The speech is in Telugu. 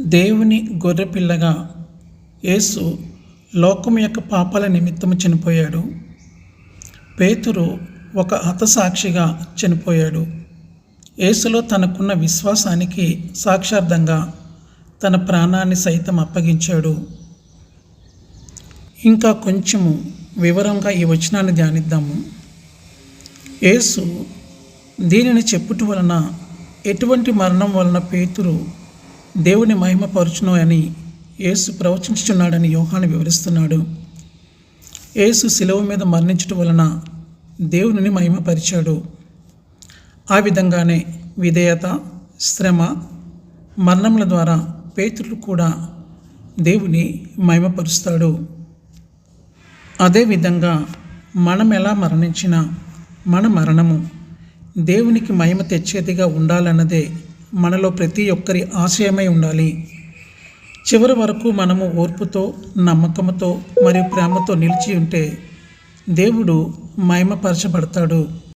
దేవుని గొర్రెపిల్లగా యేసు లోకం యొక్క పాపాల నిమిత్తం చనిపోయాడు. పేతురు ఒక హతసాక్షిగా చనిపోయాడు. యేసులో తనకున్న విశ్వాసానికి సాక్షార్థంగా తన ప్రాణాన్ని సైతం అప్పగించాడు. ఇంకా కొంచెము వివరంగా ఈ వచనాన్ని ధ్యానిద్దాము. యేసు దీనిని చెప్పుట వలన ఎటువంటి మరణం వలన పేతురు దేవుని మహిమపరచును అని యేసు ప్రవచించుచున్నాడని యోహాను వివరిస్తున్నాడు. యేసు శిలువ మీద మరణించటం వలన దేవునిని మహిమపరిచాడు. ఆ విధంగానే విధేయత శ్రమ మరణముల ద్వారా పేతులు కూడా దేవుని మహిమపరుస్తాడు. అదేవిధంగా మనం ఎలా మరణించినా మన మరణము దేవునికి మహిమ తెచ్చేదిగా ఉండాలన్నదే మనలో ప్రతి ఒక్కరి ఆశయమై ఉండాలి. చివరి వరకు మనము ఓర్పుతో నమ్మకంతో మరియు ప్రేమతో నిలిచి ఉంటే దేవుడు మహిమపరచబడతాడు.